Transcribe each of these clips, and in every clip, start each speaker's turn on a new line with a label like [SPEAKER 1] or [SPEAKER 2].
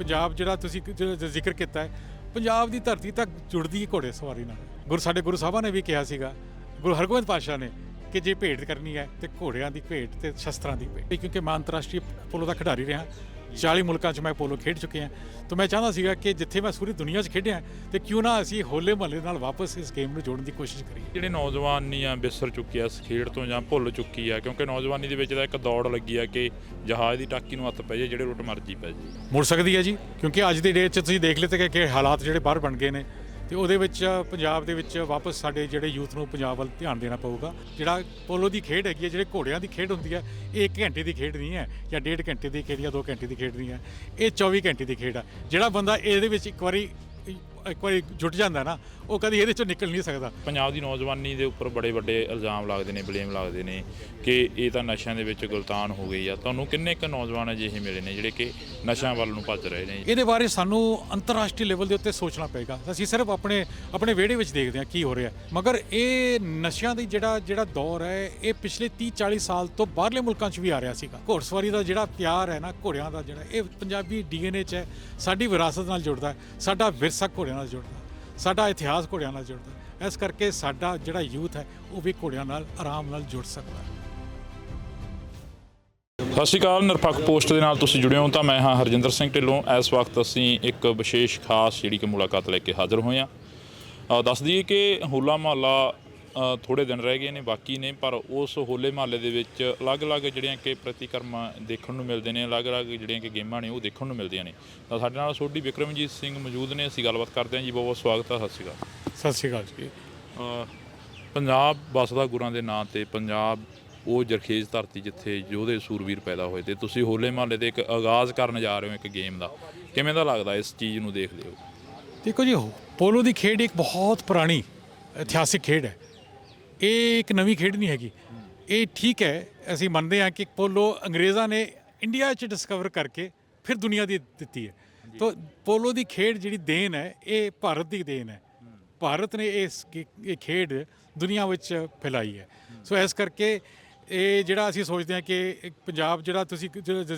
[SPEAKER 1] ਪੰਜਾਬ ਜਿਹੜਾ ਤੁਸੀਂ ਜਿਹੜਾ ਜ਼ਿਕਰ ਕੀਤਾ ਹੈ, ਪੰਜਾਬ ਦੀ ਧਰਤੀ ਤੱਕ ਜੁੜਦੀ ਹੈ ਘੋੜੇ ਸਵਾਰੀ ਨਾਲ। ਗੁਰੂ ਸਾਡੇ ਗੁਰੂ ਸਾਹਿਬਾਂ ਨੇ ਵੀ ਕਿਹਾ ਸੀਗਾ, ਗੁਰੂ ਹਰਗੋਬਿੰਦ ਪਾਤਸ਼ਾਹ ਨੇ ਕਿ ਜੇ ਭੇਟ ਕਰਨੀ ਹੈ ਤੇ ਘੋੜਿਆਂ ਦੀ ਭੇਟ ਤੇ ਸ਼ਸਤਰਾਂ ਦੀ ਭੇਟ ਕਿਉਂਕਿ ਮੈਂ ਅੰਤਰਰਾਸ਼ਟਰੀ ਪੋਲੋ ਦਾ ਖਿਡਾਰੀ ਰਿਹਾ 40 ਮੁਲਕਾਂ 'ਚ ਮੈਂ ਪੋਲੋ ਖੇਡ ਚੁੱਕੇ ਹਾਂ ਤਾਂ ਮੈਂ ਚਾਹੁੰਦਾ ਸੀਗਾ ਕਿ ਜਿੱਥੇ ਮੈਂ ਪੂਰੀ ਦੁਨੀਆ 'ਚ ਖੇਡਿਆ ਤੇ ਕਿਉਂ ਨਾ ਅਸੀਂ ਹੋਲੇ ਮਹੱਲੇ ਨਾਲ ਵਾਪਸ ਇਸ ਗੇਮ ਨੂੰ ਜੋੜਨ ਦੀ ਕੋਸ਼ਿਸ਼ ਕਰੀਏ
[SPEAKER 2] ਜਿਹੜੇ ਨੌਜਵਾਨੀ ਆ ਵਿਸਰ ਚੁੱਕੀ ਆ ਇਸ ਖੇਡ ਤੋਂ ਜਾਂ ਭੁੱਲ ਚੁੱਕੀ ਆ ਕਿਉਂਕਿ ਨੌਜਵਾਨੀ ਦੇ ਵਿੱਚ ਤਾਂ ਇੱਕ ਦੌੜ ਲੱਗੀ ਆ ਕਿ ਜਹਾਜ਼ ਦੀ ਟਾਕੀ ਨੂੰ ਹੱਥ ਪੈ ਜਾਏ ਜਿਹੜੇ ਰੁੱਟ ਮਰਜ਼ੀ ਪੈ ਜਾਏ
[SPEAKER 1] ਮੁੜ ਸਕਦੀ ਹੈ ਜੀ ਕਿਉਂਕਿ ਅੱਜ ਦੀ ਡੇਟ 'ਚ ਤੁਸੀਂ ਦੇਖ ਲਿੱਤੇ ਕਿ ਹਾਲਾਤ ਜਿਹੜੇ ਬਾਹਰ ਬਣ ਗਏ ਨੇ ਤੇ ਉਹਦੇ ਵਿੱਚ, ਪੰਜਾਬ ਦੇ ਵਿੱਚ ਵਾਪਸ ਸਾਡੇ ਜਿਹੜੇ ਯੂਥ ਨੂੰ ਪੰਜਾਬ ਵੱਲ ਧਿਆਨ ਦੇਣਾ ਪਊਗਾ। ਜਿਹੜਾ ਪੋਲੋ ਦੀ ਖੇਡ ਹੈਗੀ ਹੈ, ਜਿਹੜੇ ਘੋੜਿਆਂ ਦੀ ਖੇਡ ਹੁੰਦੀ ਹੈ, ਇਹ 1 ਘੰਟੇ ਦੀ ਖੇਡ ਨਹੀਂ ਹੈ, ਜਾਂ 1.5 ਘੰਟੇ ਦੀ ਖੇਡ ਜਾਂ 2 ਘੰਟੇ ਦੀ ਖੇਡ ਨਹੀਂ ਹੈ, ਇਹ 24 ਘੰਟੇ ਦੀ ਖੇਡ ਹੈ। ਜਿਹੜਾ ਬੰਦਾ ਇਹਦੇ ਵਿੱਚ ਇੱਕ ਵਾਰੀ ਇੱਕ ਵਾਰੀ ਜੁਟ ਜਾਂਦਾ ਨਾ ਉਹ ਕਦੀ ਇਹਦੇ ਚੋਂ ਨਿਕਲ ਨਹੀਂ ਸਕਦਾ।
[SPEAKER 2] ਪੰਜਾਬ ਦੀ ਨੌਜਵਾਨੀ ਦੇ ਉੱਪਰ ਬੜੇ ਵੱਡੇ ਇਲਜ਼ਾਮ ਲੱਗਦੇ ਨੇ ਬਲੇਮ ਲੱਗਦੇ ਨੇ ਕਿ ਇਹ ਤਾਂ ਨਸ਼ਿਆਂ ਦੇ ਵਿੱਚ ਗੁਲਤਾਨ ਹੋ ਗਈ ਆ। ਤੁਹਾਨੂੰ ਕਿੰਨੇ ਕੁ ਨੌਜਵਾਨ ਅਜਿਹੇ ਮਿਲੇ ਨੇ ਜਿਹੜੇ ਕਿ ਨਸ਼ਿਆਂ ਵੱਲ ਨੂੰ ਭੱਜ ਰਹੇ ਨੇ?
[SPEAKER 1] ਇਹਦੇ ਬਾਰੇ ਸਾਨੂੰ ਅੰਤਰਰਾਸ਼ਟਰੀ ਲੈਵਲ ਦੇ ਉੱਤੇ ਸੋਚਣਾ ਪਏਗਾ। ਅਸੀਂ ਸਿਰਫ ਆਪਣੇ ਆਪਣੇ ਵਿਹੜੇ ਵਿੱਚ ਦੇਖਦੇ ਹਾਂ ਕੀ ਹੋ ਰਿਹਾ। ਮਗਰ ਇਹ ਨਸ਼ਿਆਂ ਦੀ ਜਿਹੜਾ ਜਿਹੜਾ ਦੌਰ ਹੈ ਇਹ ਪਿਛਲੇ 30 40 ਸਾਲ ਤੋਂ ਬਾਹਰਲੇ ਮੁਲਕਾਂ 'ਚ ਵੀ ਆ ਰਿਹਾ ਸੀਗਾ। ਘੋੜਸਵਾਰੀ ਦਾ ਜਿਹੜਾ ਪਿਆਰ ਹੈ ਨਾ ਘੋੜਿਆਂ ਦਾ ਜਿਹੜਾ ਇਹ ਪੰਜਾਬੀ ਡੀਐਨਏ 'ਚ ਹੈ। ਸਾਡੀ ਵਿਰਾਸਤ ਨਾਲ ਜੁੜਦਾ ਹੈ। ਸਾਡਾ ਵਿਰਸਾ ਘੋੜਿਆਂ ਨਾਲ ਜੁੜਦਾ। ਸਾਡਾ ਇਤਿਹਾਸ ਘੋੜਿਆਂ ਨਾਲ ਜੁੜਦਾ। ਇਸ ਕਰਕੇ ਸਾਡਾ ਜਿਹੜਾ ਯੂਥ ਹੈ, ਉਹ ਵੀ ਘੋੜਿਆਂ ਨਾਲ ਆਰਾਮ ਨਾਲ ਜੁੜ ਸਕਦਾ ਹੈ।
[SPEAKER 2] ਸਤਿ ਸ਼੍ਰੀ ਅਕਾਲ, ਨਿਰਪੱਖ ਪੋਸਟ ਦੇ ਨਾਲ ਤੁਸੀਂ ਜੁੜੇ ਹੋ ਤਾਂ ਮੈਂ ਹਾਂ ਹਰਜਿੰਦਰ ਸਿੰਘ ਢਿੱਲੋਂ। ਇਸ ਵਕਤ ਅਸੀਂ ਇੱਕ ਵਿਸ਼ੇਸ਼ ਖਾਸ ਜਿਹੜੀ ਕਿ ਮੁਲਾਕਾਤ ਲੈ ਕੇ ਹਾਜ਼ਰ ਹੋਏ ਹਾਂ। ਦੱਸ ਦਈਏ ਕਿ ਹੋਲਾ ਮਹੱਲਾ ਥੋੜੇ ਦਿਨ ਰਹਿ ਗਏ ਨੇ ਬਾਕੀ ਨੇ ਪਰ ਉਸ ਹੋਲੇ ਮਹੱਲੇ ਦੇ ਵਿੱਚ ਅਲੱਗ-ਅਲੱਗ ਜਿਹੜੀਆਂ ਕਿ ਪ੍ਰਤੀਕਰਮ ਦੇਖਣ ਨੂੰ ਮਿਲਦੇ ਨੇ ਅਲੱਗ-ਅਲੱਗ ਜਿਹੜੀਆਂ ਕਿ ਗੇਮਾਂ ਨੇ ਉਹ ਦੇਖਣ ਨੂੰ ਮਿਲਦੀਆਂ ਨੇ। ਤਾਂ ਸਾਡੇ ਨਾਲ ਸੋਢੀ ਵਿਕਰਮਜੀਤ ਸਿੰਘ ਮੌਜੂਦ ਨੇ ਅਸੀਂ ਗੱਲਬਾਤ ਕਰਦੇ ਹਾਂ ਜੀ ਬਹੁਤ ਬਹੁਤ ਸਵਾਗਤ ਹੈ ਸਤਿ ਸ਼੍ਰੀ ਅਕਾਲ।
[SPEAKER 1] ਸਤਿ ਸ਼੍ਰੀ ਅਕਾਲ ਜੀ।
[SPEAKER 2] ਪੰਜਾਬ ਵਸਦਾ ਗੁਰਾਂ ਦੇ ਨਾਂ ਤੇ ਪੰਜਾਬ ਉਹ ਜਰਖੇਜ਼ ਧਰਤੀ ਜਿੱਥੇ ਯੋਧੇ ਸੂਰਵੀਰ ਪੈਦਾ ਹੋਏ ਤੇ ਤੁਸੀਂ ਹੋਲੇ ਮਹੱਲੇ ਦੇ ਇੱਕ ਆਗਾਜ਼ ਕਰਨ ਜਾ ਰਹੇ ਹੋ ਇੱਕ ਗੇਮ ਦਾ। ਕਿਵੇਂ ਦਾ ਲੱਗਦਾ ਇਸ ਚੀਜ਼ ਨੂੰ ਦੇਖਦੇ ਹੋ?
[SPEAKER 1] ਦੇਖੋ ਜੀ ਪੋਲੋ ਦੀ ਖੇਡ ਇੱਕ ਬਹੁਤ ਪੁਰਾਣੀ ਇਤਿਹਾਸਿਕ ਖੇਡ ਹੈ। ਇਹ ਇੱਕ ਨਵੀਂ ਖੇਡ ਨਹੀਂ ਹੈਗੀ। ਇਹ ਠੀਕ ਹੈ ਅਸੀਂ ਮੰਨਦੇ ਹਾਂ ਕਿ ਪੋਲੋ ਅੰਗਰੇਜ਼ਾਂ ਨੇ ਇੰਡੀਆ 'ਚ ਡਿਸਕਵਰ ਕਰਕੇ ਫਿਰ ਦੁਨੀਆ ਦੀ ਦਿੱਤੀ ਹੈ। ਤਾਂ ਪੋਲੋ ਦੀ ਖੇਡ ਜਿਹੜੀ ਦੇਨ ਹੈ ਇਹ ਭਾਰਤ ਦੀ ਦੇਨ ਹੈ। ਭਾਰਤ ਨੇ ਇਸ ਇਹ ਖੇਡ ਦੁਨੀਆ ਵਿੱਚ ਫੈਲਾਈ ਹੈ। ਸੋ ਇਸ ਕਰਕੇ ਇਹ ਜਿਹੜਾ ਅਸੀਂ ਸੋਚਦੇ ਹਾਂ ਕਿ ਪੰਜਾਬ ਜਿਹੜਾ ਤੁਸੀਂ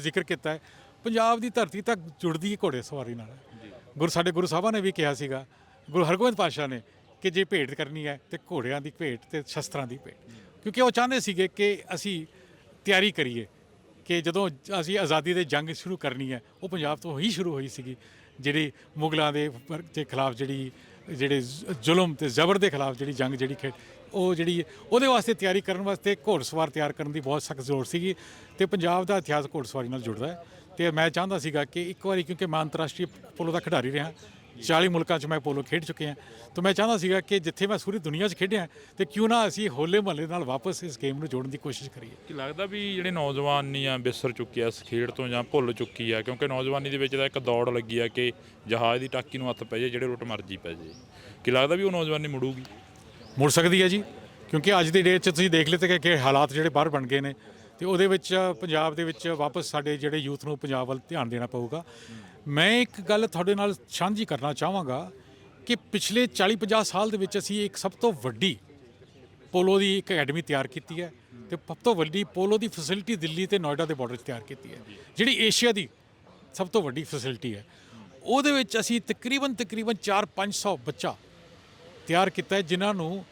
[SPEAKER 1] ਜ਼ਿਕਰ ਕੀਤਾ ਹੈ ਪੰਜਾਬ ਦੀ ਧਰਤੀ ਤੱਕ ਜੁੜਦੀ ਹੈ ਘੋੜੇ ਸਵਾਰੀ ਨਾਲ ਗੁਰੂ ਸਾਡੇ ਗੁਰੂ ਸਾਹਿਬਾਂ ਨੇ ਵੀ ਕਿਹਾ ਸੀਗਾ ਗੁਰੂ ਹਰਗੋਬਿੰਦ ਪਾਤਸ਼ਾਹ ਨੇ ਕਿ ਜੇ ਭੇਟ ਕਰਨੀ ਹੈ ਤੇ ਘੋੜਿਆਂ ਦੀ ਭੇਟ ਤੇ ਸ਼ਸਤਰਾਂ ਦੀ ਭੇਟ। ਕਿਉਂਕਿ ਉਹ ਚਾਹੁੰਦੇ ਸੀਗੇ ਕਿ ਅਸੀਂ ਤਿਆਰੀ ਕਰੀਏ ਕਿ ਜਦੋਂ ਅਸੀਂ ਆਜ਼ਾਦੀ ਦੇ ਜੰਗ ਸ਼ੁਰੂ ਕਰਨੀ ਹੈ, ਉਹ ਪੰਜਾਬ ਤੋਂ ਹੀ ਸ਼ੁਰੂ ਹੋਈ ਸੀਗੀ, ਜਿਹੜੀ ਮੁਗਲਾਂ ਦੇ ਦੇ ਖਿਲਾਫ ਜਿਹੜੀ, ਜਿਹੜੇ ਜ਼ੁਲਮ ਤੇ ਜ਼ਬਰ ਦੇ ਖਿਲਾਫ ਜਿਹੜੀ ਜੰਗ ਜਿਹੜੀ ਖੇਡ, ਉਹ ਜਿਹੜੀ ਉਹਦੇ ਵਾਸਤੇ ਤਿਆਰੀ ਕਰਨ ਵਾਸਤੇ ਘੋੜਸਵਾਰ ਤਿਆਰ ਕਰਨ ਦੀ ਬਹੁਤ ਸਖਤ ਜ਼ੋਰ ਸੀਗੀ ਤੇ ਪੰਜਾਬ ਦਾ ਇਤਿਹਾਸ ਘੋੜਸਵਾਰੀ ਨਾਲ ਜੁੜਦਾ ਹੈ। ਤੇ ਮੈਂ ਚਾਹੁੰਦਾ ਸੀਗਾ ਕਿ ਇੱਕ ਵਾਰੀ, ਕਿਉਂਕਿ ਮੈਂ ਅੰਤਰਰਾਸ਼ਟਰੀ ਪੋਲੋ ਦਾ ਖਿਡਾਰੀ ਰਿਹਾ 40 ਮੁਲਕਾਂ 'ਚ ਮੈਂ ਪੋਲੋ ਖੇਡ ਚੁੱਕੇ ਹਾਂ। ਤਾਂ ਮੈਂ ਚਾਹੁੰਦਾ ਸੀਗਾ ਕਿ ਜਿੱਥੇ ਮੈਂ ਪੂਰੀ ਦੁਨੀਆ 'ਚ ਖੇਡਿਆ ਤੇ ਕਿਉਂ ਨਾ ਅਸੀਂ ਹੋਲੇ ਮਹੱਲੇ ਨਾਲ ਵਾਪਸ ਇਸ ਗੇਮ ਨੂੰ ਜੋੜਨ ਦੀ ਕੋਸ਼ਿਸ਼ ਕਰੀਏ।
[SPEAKER 2] ਕਿ ਲੱਗਦਾ ਵੀ ਜਿਹੜੇ ਨੌਜਵਾਨੀ ਆ ਵਿਸਰ ਚੁੱਕੀ ਆ ਇਸ ਖੇਡ ਤੋਂ ਜਾਂ ਭੁੱਲ ਚੁੱਕੀ ਆ ਕਿਉਂਕਿ ਨੌਜਵਾਨੀ ਦੇ ਵਿੱਚ ਤਾਂ ਇੱਕ ਦੌੜ ਲੱਗੀ ਆ ਕਿ ਜਹਾਜ਼ ਦੀ ਟਾਕੀ ਨੂੰ ਹੱਥ ਪੈ ਜਾਏ ਜਿਹੜੇ ਰੁੱਟ ਮਰਜ਼ੀ ਪੈ ਜਾਏ। ਕਿ ਲੱਗਦਾ ਵੀ ਉਹ ਨੌਜਵਾਨੀ ਮੁੜੂਗੀ?
[SPEAKER 1] ਮੁੜ ਸਕਦੀ ਹੈ ਜੀ ਕਿਉਂਕਿ ਅੱਜ ਦੀ ਡੇਟ 'ਚ ਤੁਸੀਂ ਦੇਖ ਲਿੱਤੇ ਕਿ ਕਿ ਹਾਲਾਤ ਜਿਹੜੇ ਬਾਹਰ ਬਣ ਗਏ ਨੇ ਤੇ ਉਹਦੇ ਵਿੱਚ ਪੰਜਾਬ ਦੇ ਵਿੱਚ ਵਾਪਸ ਸਾਡੇ ਜਿਹੜੇ ਯੂਥ ਨੂੰ ਪੰਜਾਬ ਵੱਲ ਧਿਆਨ ਦੇਣਾ ਪਊਗਾ। ਮੈਂ ਇੱਕ ਗੱਲ ਤੁਹਾਡੇ ਨਾਲ ਸਾਂਝੀ ਕਰਨਾ ਚਾਹਾਂਗਾ ਕਿ ਪਿਛਲੇ 40-50 ਸਾਲ ਦੇ ਵਿੱਚ ਅਸੀਂ ਇੱਕ ਸਭ ਤੋਂ ਵੱਡੀ ਪੋਲੋ ਦੀ ਇੱਕ ਅਕੈਡਮੀ ਤਿਆਰ ਕੀਤੀ ਹੈ ਤੇ ਸਭ ਤੋਂ ਵੱਡੀ ਪੋਲੋ ਦੀ ਫੈਸਿਲਿਟੀ ਦਿੱਲੀ ਤੇ ਨੋਇਡਾ ਦੇ ਬਾਰਡਰ 'ਚ ਤਿਆਰ ਕੀਤੀ ਹੈ। ਜਿਹੜੀ ਏਸ਼ੀਆ ਦੀ ਸਭ ਤੋਂ ਵੱਡੀ ਫੈਸਿਲਿਟੀ ਹੈ। ਉਹਦੇ ਵਿੱਚ ਅਸੀਂ ਤਕਰੀਬਨ ਤਕਰੀਬਨ 4-500 ਬੱਚਾ ਤਿਆਰ ਕੀਤਾ ਹੈ, ਜਿਨ੍ਹਾਂ ਨੂੰ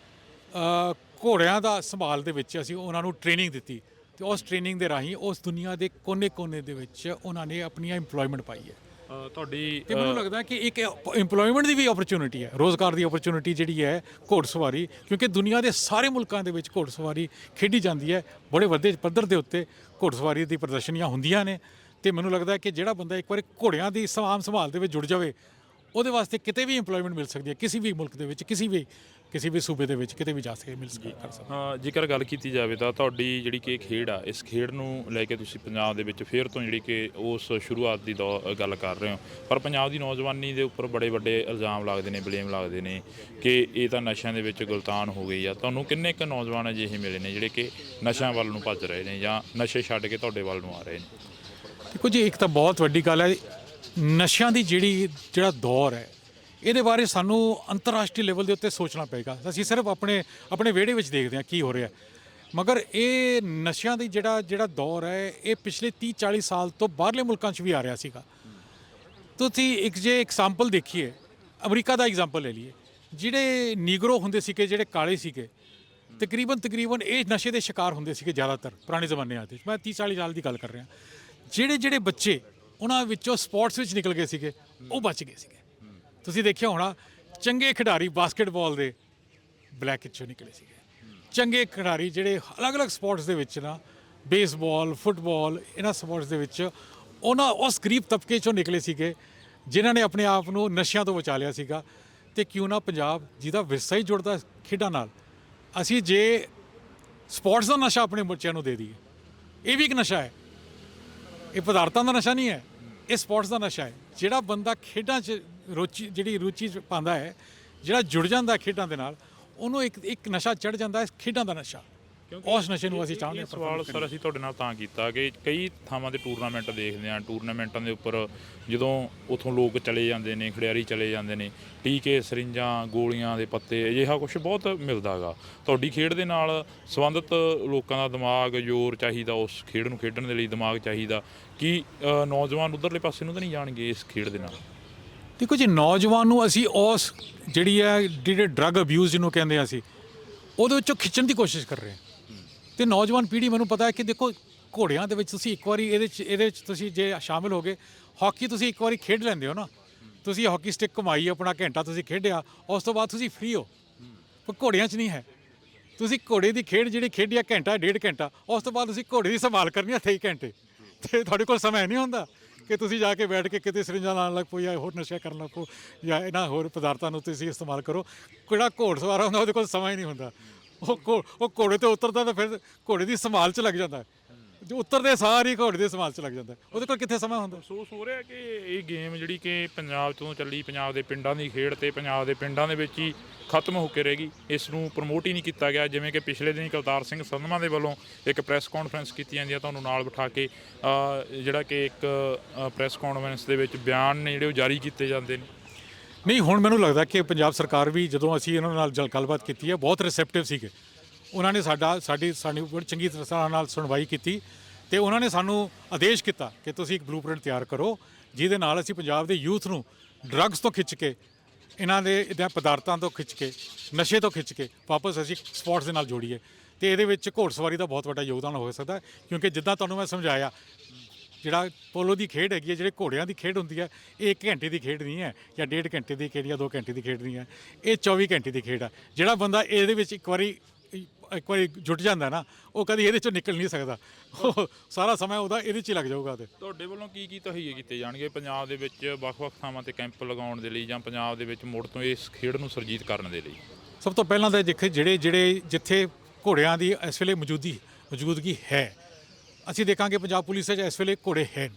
[SPEAKER 1] ਘੋੜਿਆਂ ਦਾ ਸੰਭਾਲ ਦੇ ਵਿੱਚ ਅਸੀਂ ਉਹਨਾਂ ਨੂੰ ਟ੍ਰੇਨਿੰਗ ਦਿੱਤੀ ਤੇ ਉਸ ਟ੍ਰੇਨਿੰਗ ਦੇ ਰਾਹੀਂ ਉਸ ਦੁਨੀਆ ਦੇ ਕੋਨੇ-ਕੋਨੇ ਦੇ ਵਿੱਚ ਉਹਨਾਂ ਨੇ ਆਪਣੀ EMPLOYMENT ਪਾਈ ਹੈ।
[SPEAKER 2] ਤੁਹਾਡੀ
[SPEAKER 1] ਤੇ ਮੈਨੂੰ ਲੱਗਦਾ ਕਿ ਇੱਕ EMPLOYMENT ਦੀ ਵੀ ਓਪਰਚੁਨਿਟੀ ਹੈ ਰੋਜ਼ਗਾਰ ਦੀ ਓਪਰਚੁਨਿਟੀ ਜਿਹੜੀ ਹੈ ਘੋੜਸਵਾਰੀ ਕਿਉਂਕਿ ਦੁਨੀਆ ਦੇ ਸਾਰੇ ਮੁਲਕਾਂ ਦੇ ਵਿੱਚ ਘੋੜਸਵਾਰੀ ਖੇਡੀ ਜਾਂਦੀ ਹੈ। ਬੜੇ ਵੱਡੇ ਪੱਧਰ ਦੇ ਉੱਤੇ ਘੋੜਸਵਾਰੀ ਦੀ ਪ੍ਰਦਰਸ਼ਨੀਆਂ ਹੁੰਦੀਆਂ ਨੇ ਤੇ ਮੈਨੂੰ ਲੱਗਦਾ ਕਿ ਜਿਹੜਾ ਬੰਦਾ ਇੱਕ ਵਾਰ ਘੋੜਿਆਂ ਦੀ ਸਮਾਮ ਸੰਭਾਲ ਦੇ ਵਿੱਚ ਜੁੜ ਜਾਵੇ ਉਹਦੇ ਵਾਸਤੇ ਕਿਤੇ ਵੀ EMPLOYMENT ਮਿਲ ਸਕਦੀ ਹੈ ਕਿਸੇ ਵੀ ਮੁਲਕ ਦੇ ਵਿੱਚ ਕਿਸੇ ਵੀ ਕਿਸੇ ਵੀ ਸੂਬੇ ਦੇ ਵਿੱਚ ਕਿਤੇ ਵੀ ਜਾ ਸਕੇ ਮਿਲ ਸਕੇ ਕਰ ਸਕਦਾ
[SPEAKER 2] ਹਾਂ ਜੇਕਰ ਗੱਲ ਕੀਤੀ ਜਾਵੇ ਤਾਂ ਤੁਹਾਡੀ ਜਿਹੜੀ ਕਿ ਖੇਡ ਆ ਇਸ ਖੇਡ ਨੂੰ ਲੈ ਕੇ ਤੁਸੀਂ ਪੰਜਾਬ ਦੇ ਵਿੱਚ ਫੇਰ ਤੋਂ ਜਿਹੜੀ ਕਿ ਉਸ ਸ਼ੁਰੂਆਤ ਦੀ ਦੌ- ਗੱਲ ਕਰ ਰਹੇ ਹੋ। ਪਰ ਪੰਜਾਬ ਦੀ ਨੌਜਵਾਨੀ ਦੇ ਉੱਪਰ ਬੜੇ ਵੱਡੇ ਇਲਜ਼ਾਮ ਲੱਗਦੇ ਨੇ ਬਲੇਮ ਲੱਗਦੇ ਨੇ ਕਿ ਇਹ ਤਾਂ ਨਸ਼ਿਆਂ ਦੇ ਵਿੱਚ ਗੁਲਤਾਨ ਹੋ ਗਈ ਆ। ਤੁਹਾਨੂੰ ਕਿੰਨੇ ਕੁ ਨੌਜਵਾਨ ਅਜਿਹੇ ਮਿਲੇ ਨੇ ਜਿਹੜੇ ਕਿ ਨਸ਼ਿਆਂ ਵੱਲ ਨੂੰ ਭੱਜ ਰਹੇ ਨੇ ਜਾਂ ਨਸ਼ੇ ਛੱਡ ਕੇ ਤੁਹਾਡੇ ਵੱਲ ਨੂੰ ਆ ਰਹੇ ਨੇ?
[SPEAKER 1] ਦੇਖੋ ਜੀ ਇੱਕ ਤਾਂ ਬਹੁਤ ਵੱਡੀ ਗੱਲ ਹੈ ਨਸ਼ਿਆਂ ਦੀ ਜਿਹੜੀ ਜਿਹੜਾ ਦੌਰ ਹੈ, ਇਹਦੇ ਬਾਰੇ ਸਾਨੂੰ ਅੰਤਰਰਾਸ਼ਟਰੀ ਲੈਵਲ ਦੇ ਉੱਤੇ ਸੋਚਣਾ ਪਏਗਾ। ਅਸੀਂ ਸਿਰਫ ਆਪਣੇ ਆਪਣੇ ਵਿਹੜੇ ਵਿੱਚ ਦੇਖਦੇ ਹਾਂ ਕੀ ਹੋ ਰਿਹਾ ਮਗਰ ਇਹ ਨਸ਼ਿਆਂ ਦੀ ਜਿਹੜਾ ਜਿਹੜਾ ਦੌਰ ਹੈ, ਇਹ ਪਿਛਲੇ 30 40 ਸਾਲ ਤੋਂ ਬਾਹਰਲੇ ਮੁਲਕਾਂ 'ਚ ਵੀ ਆ ਰਿਹਾ ਸੀਗਾ। ਤੁਸੀਂ ਇੱਕ ਜੇ ਐਗਜ਼ਾਮਪਲ ਦੇਖੀਏ, ਅਮਰੀਕਾ ਦਾ ਐਗਜ਼ਾਮਪਲ ਲੈ ਲਈਏ। ਜਿਹੜੇ ਨੀਗਰੋ ਹੁੰਦੇ ਸੀਗੇ, ਜਿਹੜੇ ਕਾਲੇ ਸੀਗੇ, ਤਕਰੀਬਨ ਤਕਰੀਬਨ ਇਹ ਨਸ਼ੇ ਦੇ ਸ਼ਿਕਾਰ ਹੁੰਦੇ ਸੀਗੇ ਜ਼ਿਆਦਾਤਰ ਪੁਰਾਣੇ ਜ਼ਮਾਨਿਆਂ ਦੇ ਮੈਂ 30 40 ਸਾਲ ਦੀ ਗੱਲ ਕਰ ਰਿਹਾ। ਜਿਹੜੇ ਜਿਹੜੇ ਬੱਚੇ ਉਹਨਾਂ ਵਿੱਚੋਂ ਸਪੋਰਟਸ ਵਿੱਚ ਨਿਕਲ ਗਏ ਸੀਗੇ, ਉਹ ਬਚ ਗਏ ਸੀਗੇ। ਤੁਸੀਂ ਦੇਖਿਆ ਹੋਣਾ, ਚੰਗੇ ਖਿਡਾਰੀ ਬਾਸਕਟਬਾਲ ਦੇ ਬਲੈਕ ਚੋਂ ਨਿਕਲੇ ਸੀਗੇ। ਚੰਗੇ ਖਿਡਾਰੀ ਜਿਹੜੇ ਅਲੱਗ-ਅਲੱਗ ਸਪੋਰਟਸ ਦੇ ਵਿੱਚ ਨਾ, ਬੇਸਬਾਲ, ਫੁੱਟਬਾਲ, ਇਹਨਾਂ ਸਪੋਰਟਸ ਦੇ ਵਿੱਚ, ਉਹਨਾਂ ਉਸ ਗਰੀਬ ਤਬਕੇ ਚੋਂ ਨਿਕਲੇ ਸੀਗੇ, ਜਿਨ੍ਹਾਂ ਨੇ ਆਪਣੇ ਆਪ ਨੂੰ ਨਸ਼ਿਆਂ ਤੋਂ ਬਚਾ ਲਿਆ ਸੀਗਾ। ਤੇ ਕਿਉਂ ਨਾ ਪੰਜਾਬ ਜਿਹਦਾ ਵਿਰਸਾ ਹੀ ਜੁੜਦਾ ਖੇਡਾਂ ਨਾਲ। ਅਸੀਂ ਜੇ ਸਪੋਰਟਸ ਦਾ ਨਸ਼ਾ ਆਪਣੇ ਬੱਚਿਆਂ ਨੂੰ ਦੇ ਦਈਏ, ਇਹ ਵੀ ਇੱਕ ਨਸ਼ਾ ਹੈ। ਇਹ ਪਦਾਰਥਾਂ ਦਾ ਨਸ਼ਾ ਨਹੀਂ ਹੈ। ਇਹ ਸਪੋਰਟਸ ਦਾ ਨਸ਼ਾ ਹੈ। ਜਿਹੜਾ ਬੰਦਾ ਖੇਡਾਂ 'ਚ ਰੁਚੀ, ਜਿਹੜੀ ਰੁਚੀ 'ਚ ਪਾਉਂਦਾ ਹੈ, ਜਿਹੜਾ ਜੁੜ ਜਾਂਦਾ ਖੇਡਾਂ ਦੇ ਨਾਲ, ਉਹਨੂੰ ਇੱਕ ਇੱਕ ਨਸ਼ਾ ਚੜ ਜਾਂਦਾ ਹੈ ਖੇਡਾਂ ਦਾ ਨਸ਼ਾ। ਉਸ ਨਸ਼ੇ ਨੂੰ ਅਸੀਂ ਚਾਹੁੰਦੇ
[SPEAKER 2] ਇਹ
[SPEAKER 1] ਹਾਂ
[SPEAKER 2] ਸਵਾਲ ਸਰ ਅਸੀਂ ਤੁਹਾਡੇ ਨਾਲ ਤਾਂ ਕੀਤਾ ਕਿ ਕਈ ਥਾਵਾਂ ਤੇ ਟੂਰਨਾਮੈਂਟ ਦੇਖਦੇ ਆ ਟੂਰਨਾਮੈਂਟਾਂ ਦੇ ਉੱਪਰ ਜਦੋਂ ਉਥੋਂ ਲੋਕ ਚਲੇ ਜਾਂਦੇ ਨੇ ਖਿਡਾਰੀ ਚਲੇ ਜਾਂਦੇ ਨੇ ਟੀਕੇ ਸਰਿੰਜਾਂ ਗੋਲੀਆਂ ਦੇ ਪੱਤੇ ਅਜਿਹਾ ਕੁਝ ਬਹੁਤ ਮਿਲਦਾਗਾ ਤੁਹਾਡੀ ਖੇਡ ਦੇ ਨਾਲ ਸੰਬੰਧਿਤ ਲੋਕਾਂ ਦਾ ਦਿਮਾਗ ਜ਼ੋਰ ਚਾਹੀਦਾ ਉਸ ਖੇਡ ਨੂੰ ਖੇਡਣ ਦੇ ਲਈ ਦਿਮਾਗ ਚਾਹੀਦਾ। ਕਿ ਨੌਜਵਾਨ ਉਧਰਲੇ ਪਾਸੇ ਨੂੰ ਤਾਂ ਨਹੀਂ ਜਾਣਗੇ ਇਸ ਖੇਡ ਦੇ ਨਾਲ?
[SPEAKER 1] ਦੇਖੋ ਜੀ ਨੌਜਵਾਨ ਨੂੰ ਅਸੀਂ ਉਸ ਜਿਹੜੀ ਹੈ ਜਿਹੜੇ ਡਰੱਗ ਅਬਿਊਜ਼ ਜਿਹਨੂੰ ਕਹਿੰਦੇ ਆ ਅਸੀਂ ਉਹਦੇ ਵਿੱਚੋਂ ਖਿੱਚਣ ਦੀ ਕੋਸ਼ਿਸ਼ ਕਰ ਰਹੇ ਹਾਂ। ਤੇ ਨੌਜਵਾਨ ਪੀੜ੍ਹੀ, ਮੈਨੂੰ ਪਤਾ ਹੈ ਕਿ ਦੇਖੋ, ਘੋੜਿਆਂ ਦੇ ਵਿੱਚ ਤੁਸੀਂ ਇੱਕ ਵਾਰੀ ਇਹਦੇ ਚ, ਇਹਦੇ ਵਿੱਚ ਤੁਸੀਂ ਜੇ ਸ਼ਾਮਿਲ ਹੋ ਗਏ ਹਾਕੀ ਤੁਸੀਂ ਇੱਕ ਵਾਰੀ ਖੇਡ ਲੈਂਦੇ ਹੋ ਨਾ। ਤੁਸੀਂ ਹਾਕੀ ਸਟਿੱਕ ਕਮਾਈ ਆਪਣਾ ਘੰਟਾ ਤੁਸੀਂ ਖੇਡਿਆ, ਉਸ ਤੋਂ ਬਾਅਦ ਤੁਸੀਂ ਫ੍ਰੀ ਹੋ। ਪਰ ਘੋੜਿਆਂ 'ਚ ਨਹੀਂ ਹੈ। ਤੁਸੀਂ ਘੋੜੇ ਦੀ ਖੇਡ ਜਿਹੜੀ ਖੇਡੀ ਘੰਟਾ, ਡੇਢ ਘੰਟਾ, ਉਸ ਤੋਂ ਬਾਅਦ ਤੁਸੀਂ ਘੋੜੇ ਦੀ ਸੰਭਾਲ ਕਰਨੀ ਆ 23 ਘੰਟੇ। ਤੇ ਤੁਹਾਡੇ ਕੋਲ ਸਮਾਂ ਨਹੀਂ ਹੁੰਦਾ ਕਿ ਤੁਸੀਂ ਜਾ ਕੇ ਬੈਠ ਕੇ ਕਿਤੇ ਸਰਿੰਜਾਂ ਲਾਉਣ ਲੱਗ ਪਓ ਜਾਂ ਹੋਰ ਨਸ਼ਾ ਕਰਨ ਲੱਗ ਪਓ ਜਾਂ ਇਹਨਾਂ ਹੋਰ ਪਦਾਰਥਾਂ ਨੂੰ ਤੁਸੀਂ ਇਸਤੇਮਾਲ ਕਰੋ। ਕਿਹੜਾ ਘੋੜਸਵਾਰ ਹੁੰਦਾ, ਉਹਦੇ ਕੋਲ ਸਮਾਂ ਹੀ ਨਹੀਂ ਹੁੰਦਾ। ਉਹ ਘੋ- ਉਹ ਘੋੜੇ ਤੇ ਉਤਰਦਾ ਤਾਂ ਫਿਰ ਘੋੜੇ ਦੀ ਸੰਭਾਲ 'ਚ ਲੱਗ ਜਾਂਦਾ। ਹੈ। ਜੋ ਉਤਰਦੇ ਸਾਰੀ ਘੋੜੇ ਦੀ ਸੰਭਾਲ 'ਚ ਲੱਗ ਜਾਂਦਾ। ਹੈ। ਉਹਦੇ ਕੋਲ ਕਿੱਥੇ ਸਮਾਂ ਹੁੰਦਾ?
[SPEAKER 2] ਅਫਸੋਸ ਹੋ ਰਿਹਾ ਕਿ ਇਹ ਗੇਮ ਜਿਹੜੀ ਕਿ ਪੰਜਾਬ ਤੋਂ ਚੱਲੀ ਪੰਜਾਬ ਦੇ ਪਿੰਡਾਂ ਦੀ ਖੇਡ ਤੇ ਪੰਜਾਬ ਦੇ ਪਿੰਡਾਂ ਦੇ ਵਿੱਚ ਹੀ ਖਤਮ ਹੋ ਕੇ ਰਹਿ ਗਈ। ਇਸ ਨੂੰ ਪ੍ਰਮੋਟ ਹੀ ਨਹੀਂ ਕੀਤਾ ਗਿਆ। ਜਿਵੇਂ ਕਿ ਪਿਛਲੇ ਦਿਨੀ ਕਵਤਾਰ ਸਿੰਘ ਸੰਧਮਾ ਦੇ ਵੱਲੋਂ ਇੱਕ ਪ੍ਰੈਸ ਕਾਨਫਰੰਸ ਕੀਤੀ ਜਾਂਦੀ ਹੈ ਤੁਹਾਨੂੰ ਨਾਲ ਬਿਠਾ ਕੇ ਅ, ਜਿਹੜਾ ਕਿ ਇੱਕ ਪ੍ਰੈਸ ਕਾਨਫਰੰਸ ਦੇ ਵਿੱਚ ਬਿਆਨ ਨੇ ਜਿਹੜੇ ਉਹ ਜਾਰੀ ਕੀਤੇ ਜਾਂਦੇ ਨੇ।
[SPEAKER 1] ਨਹੀਂ, ਹੁਣ ਮੈਨੂੰ ਲੱਗਦਾ ਕਿ ਪੰਜਾਬ ਸਰਕਾਰ ਵੀ ਜਦੋਂ ਅਸੀਂ ਇਹਨਾਂ ਨਾਲ ਜਲ ਗੱਲਬਾਤ ਕੀਤੀ ਹੈ, ਬਹੁਤ ਰਿਸੈਪਟਿਵ ਸੀਗੇ। ਉਹਨਾਂ ਨੇ ਸਾਡਾ, ਸਾਡੀ ਸਾਡੀ ਬੜੀ ਚੰਗੀ ਤਰ੍ਹਾਂ ਨਾਲ ਸੁਣਵਾਈ ਕੀਤੀ ਤੇ ਉਹਨਾਂ ਨੇ ਸਾਨੂੰ ਆਦੇਸ਼ ਕੀਤਾ ਕਿ ਤੁਸੀਂ ਇੱਕ ਬਲੂਪ੍ਰਿੰਟ ਤਿਆਰ ਕਰੋ, ਜਿਹਦੇ ਨਾਲ ਅਸੀਂ ਪੰਜਾਬ ਦੇ ਯੂਥ ਨੂੰ ਡਰੱਗਸ ਤੋਂ ਖਿੱਚ ਕੇ, ਇਹਨਾਂ ਦੇ, ਇਹਨਾਂ ਪਦਾਰਥਾਂ ਤੋਂ ਖਿੱਚ ਕੇ, ਨਸ਼ੇ ਤੋਂ ਖਿੱਚ ਕੇ ਵਾਪਸ ਅਸੀਂ ਸਪੋਰਟਸ ਦੇ ਨਾਲ ਜੋੜੀਏ। ਤੇ ਇਹਦੇ ਵਿੱਚ ਘੋੜਸਵਾਰੀ ਦਾ ਬਹੁਤ ਵੱਡਾ ਯੋਗਦਾਨ ਹੋ ਸਕਦਾ ਕਿਉਂਕਿ ਜਿੱਦਾਂ ਤੁਹਾਨੂੰ ਮੈਂ ਸਮਝਾਇਆ ਜਿਹੜਾ ਪੋਲੋ ਦੀ ਖੇਡ ਹੈਗੀ ਹੈ ਜਿਹੜੇ ਘੋੜਿਆਂ ਦੀ ਖੇਡ ਹੁੰਦੀ ਹੈ ਇਹ 1 ਘੰਟੇ ਦੀ ਖੇਡ ਨਹੀਂ ਹੈ ਜਾਂ ਡੇਢ ਘੰਟੇ ਦੀ ਖੇਡ ਜਾਂ 2 ਘੰਟੇ ਦੀ ਖੇਡ ਨਹੀਂ ਹੈ ਇਹ 24 ਘੰਟੇ ਦੀ ਖੇਡ ਹੈ ਜਿਹੜਾ ਬੰਦਾ ਇਹਦੇ ਵਿੱਚ ਇੱਕ ਵਾਰੀ ਇੱਕ ਵਾਰੀ ਜੁਟ ਜਾਂਦਾ ਨਾ ਉਹ ਕਦੀ ਇਹਦੇ ਚੋਂ ਨਿਕਲ ਨਹੀਂ ਸਕਦਾ। ਉਹ ਸਾਰਾ ਸਮਾਂ ਉਹਦਾ ਇਹਦੇ 'ਚ ਹੀ ਲੱਗ ਜਾਊਗਾ ਤੇ।
[SPEAKER 2] ਤੁਹਾਡੇ ਵੱਲੋਂ ਕੀ ਕੀ ਤਹੀਏ ਕੀਤੇ ਜਾਣਗੇ ਪੰਜਾਬ ਦੇ ਵਿੱਚ ਵੱਖ-ਵੱਖ ਥਾਵਾਂ ਤੇ ਕੈਂਪ ਲਗਾਉਣ ਦੇ ਲਈ ਜਾਂ ਪੰਜਾਬ ਦੇ ਵਿੱਚ ਮੁੜ ਤੋਂ ਇਸ ਖੇਡ ਨੂੰ ਸਰਜੀਤ ਕਰਨ ਦੇ ਲਈ?
[SPEAKER 1] ਸਭ ਤੋਂ ਪਹਿਲਾਂ ਤਾਂ ਦੇਖੇ ਜਿਹੜੇ ਜਿਹੜੇ ਜਿੱਥੇ ਘੋੜਿਆਂ ਦੀ ਇਸ ਵੇਲੇ ਮੌਜੂਦੀ ਮੌਜੂਦਗੀ ਹੈ ਅਸੀਂ ਦੇਖਾਂਗੇ ਪੰਜਾਬ ਪੁਲਿਸ 'ਚ ਇਸ ਵੇਲੇ ਘੋੜੇ ਹਨ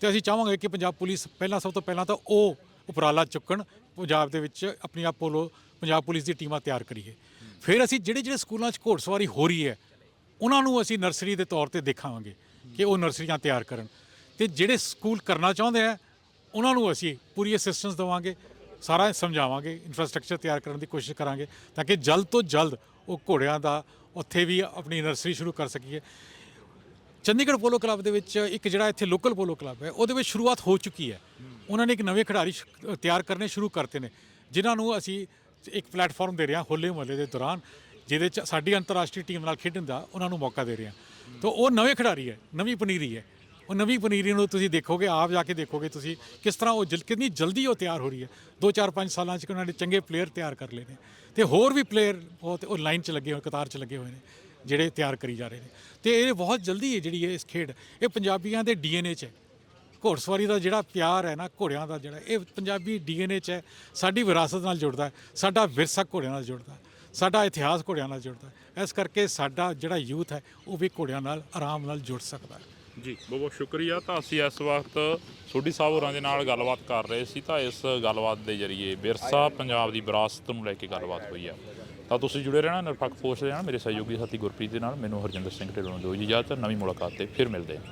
[SPEAKER 1] ਤੇ ਅਸੀਂ ਚਾਹਾਂਗੇ ਕਿ ਪੰਜਾਬ ਪੁਲਿਸ ਪਹਿਲਾਂ ਸਭ ਤੋਂ ਪਹਿਲਾਂ ਤਾਂ ਉਹ ਉਪਰਾਲਾ ਚੁੱਕਣ, ਪੰਜਾਬ ਦੇ ਵਿੱਚ ਆਪਣੀ ਆਪ ਪੋਲੋ ਪੰਜਾਬ ਪੁਲਿਸ ਦੀ ਟੀਮਾਂ ਤਿਆਰ ਕਰੀਏ। ਫਿਰ ਅਸੀਂ ਜਿਹੜੇ ਜਿਹੜੇ ਸਕੂਲਾਂ 'ਚ ਘੋੜਸਵਾਰੀ ਹੋ ਰਹੀ ਹੈ, ਉਹਨਾਂ ਨੂੰ ਅਸੀਂ ਨਰਸਰੀ ਦੇ ਤੌਰ ਤੇ ਦੇਖਾਂਗੇ ਕਿ ਉਹ ਨਰਸਰੀਆਂ ਤਿਆਰ ਕਰਨ। ਤੇ ਜਿਹੜੇ ਸਕੂਲ ਕਰਨਾ ਚਾਹੁੰਦੇ ਆ, ਉਹਨਾਂ ਨੂੰ ਅਸੀਂ ਪੂਰੀ ਅਸਿਸਟੈਂਸ ਦੇਵਾਂਗੇ, ਸਾਰਾ ਸਮਝਾਵਾਂਗੇ ਇਨਫਰਾਸਟ੍ਰਕਚਰ ਤਿਆਰ ਕਰਨ ਦੀ ਕੋਸ਼ਿਸ਼ ਕਰਾਂਗੇ ਤਾਂ ਕਿ ਜਲਦ ਤੋਂ ਜਲਦ ਉਹ ਘੋੜਿਆਂ ਦਾ ਉੱਥੇ ਵੀ ਆਪਣੀ ਨਰਸਰੀ ਸ਼ੁਰੂ ਕਰ ਸਕੀਏ। ਚੰਡੀਗੜ੍ਹ ਪੋਲੋ ਕਲੱਬ ਦੇ ਵਿੱਚ ਇੱਕ ਜਿਹੜਾ ਇੱਥੇ ਲੋਕਲ ਪੋਲੋ ਕਲੱਬ ਹੈ, ਉਹਦੇ ਵਿੱਚ ਸ਼ੁਰੂਆਤ ਹੋ ਚੁੱਕੀ ਹੈ। ਉਹਨਾਂ ਨੇ ਇੱਕ ਨਵੇਂ ਖਿਡਾਰੀ ਸ਼- ਤਿਆਰ ਕਰਨੇ ਸ਼ੁਰੂ ਕਰਤੇ ਨੇ, ਜਿਨ੍ਹਾਂ ਨੂੰ ਅਸੀਂ ਇੱਕ ਪਲੇਟਫਾਰਮ ਦੇ ਰਹੇ ਹਾਂ, ਹੋਲੇ ਮਹੱਲੇ ਦੇ ਦੌਰਾਨ, ਜਿਹਦੇ ਚ ਸਾਡੀ ਅੰਤਰਰਾਸ਼ਟਰੀ ਟੀਮ ਨਾਲ ਖੇਡਣ ਦਾ ਉਹਨਾਂ ਨੂੰ ਮੌਕਾ ਦੇ ਰਹੇ ਹਾਂ। ਤਾਂ ਉਹ ਨਵੇਂ ਖਿਡਾਰੀ ਹੈ, ਨਵੀਂ ਪਨੀਰੀ ਹੈ। ਉਹ ਨਵੀਂ ਪਨੀਰੀ ਨੂੰ ਤੁਸੀਂ ਦੇਖੋਗੇ, ਆਪ ਜਾ ਕੇ ਦੇਖੋਗੇ ਤੁਸੀਂ, ਕਿਸ ਤਰ੍ਹਾਂ ਉਹ ਜਲ, ਕਿੰਨੀ ਜਲਦੀ ਉਹ ਤਿਆਰ ਹੋ ਰਹੀ ਹੈ। 2 4 5 ਸਾਲਾਂ ਚ ਕਿ ਉਹਨਾਂ ਨੇ ਚੰਗੇ ਪਲੇਅਰ ਤਿਆਰ ਕਰ ਲਏ ਨੇ। ਤੇ ਹੋਰ ਵੀ ਪਲੇਅਰ ਬਹੁਤ ਉਹ ਲਾਈਨ 'ਚ ਲੱਗੇ ਹੋਏ, ਕਤਾਰ 'ਚ ਲੱਗੇ ਹੋਏ ਨੇ। ਜਿਹੜੇ ਤਿਆਰ ਕਰੀ ਜਾ ਰਹੇ ਨੇ। ਤੇ ਇਹ ਬਹੁਤ ਜਲਦੀ ਹੈ ਜਿਹੜੀ ਇਹ ਇਸ ਖੇਡ, ਇਹ ਪੰਜਾਬੀਆਂ ਦੇ ਡੀਐਨਏ 'ਚ ਹੈ। ਘੋੜਸਵਾਰੀ ਦਾ ਜਿਹੜਾ ਪਿਆਰ ਹੈ ਨਾ, ਘੋੜਿਆਂ ਦਾ ਜਿਹੜਾ, ਇਹ ਪੰਜਾਬੀ ਡੀਐਨਏ 'ਚ ਹੈ। ਸਾਡੀ ਵਿਰਾਸਤ ਨਾਲ ਜੁੜਦਾ ਹੈ, ਸਾਡਾ ਵਿਰਸਾ ਘੋੜਿਆਂ ਨਾਲ ਜੁੜਦਾ ਹੈ, ਸਾਡਾ ਇਤਿਹਾਸ ਘੋੜਿਆਂ ਨਾਲ ਜੁੜਦਾ ਹੈ। ਇਸ ਕਰਕੇ ਸਾਡਾ ਜਿਹੜਾ ਯੂਥ ਹੈ, ਉਹ ਵੀ ਘੋੜਿਆਂ ਨਾਲ, ਆਰਾਮ ਨਾਲ ਜੁੜ ਸਕਦਾ ਹੈ।
[SPEAKER 2] ਜੀ, ਬਹੁਤ ਬਹੁਤ ਸ਼ੁਕਰੀਆ। ਤਾਂ ਅਸੀਂ ਇਸ ਵਕਤ ਸੋਢੀ ਸਾਹਿਬ ਹੋਰਾਂ ਦੇ ਨਾਲ ਗੱਲਬਾਤ ਕਰ ਰਹੇ ਸੀ। ਤਾਂ ਇਸ ਗੱਲਬਾਤ ਦੇ ਜ਼ਰੀਏ ਵਿਰਸਾ ਪੰਜਾਬ ਦੀ ਵਿਰਾਸਤ ਨੂੰ ਲੈ ਕੇ ਗੱਲਬਾਤ ਹੋਈ ਆ ਤਾਂ ਤੁਸੀਂ ਜੁੜੇ ਰਹਿਣਾ, ਨਿਰਪੱਖ ਪੋਸਟ ਦੇ ਨਾਲ, ਮੇਰੇ ਸਹਿਯੋਗੀ ਸਾਥੀ ਗੁਰਪ੍ਰੀਤ ਦੇ ਨਾਲ, ਮੈਨੂੰ ਹਰਜਿੰਦਰ ਸਿੰਘ ਢਿੱਲੋਂ ਦਿਓ ਜੀ ਇਜਾਜ਼ਤ ਨਵੀਂ ਮੁਲਾਕਾਤ ਤੇ ਫਿਰ ਮਿਲਦੇ ਹਾਂ।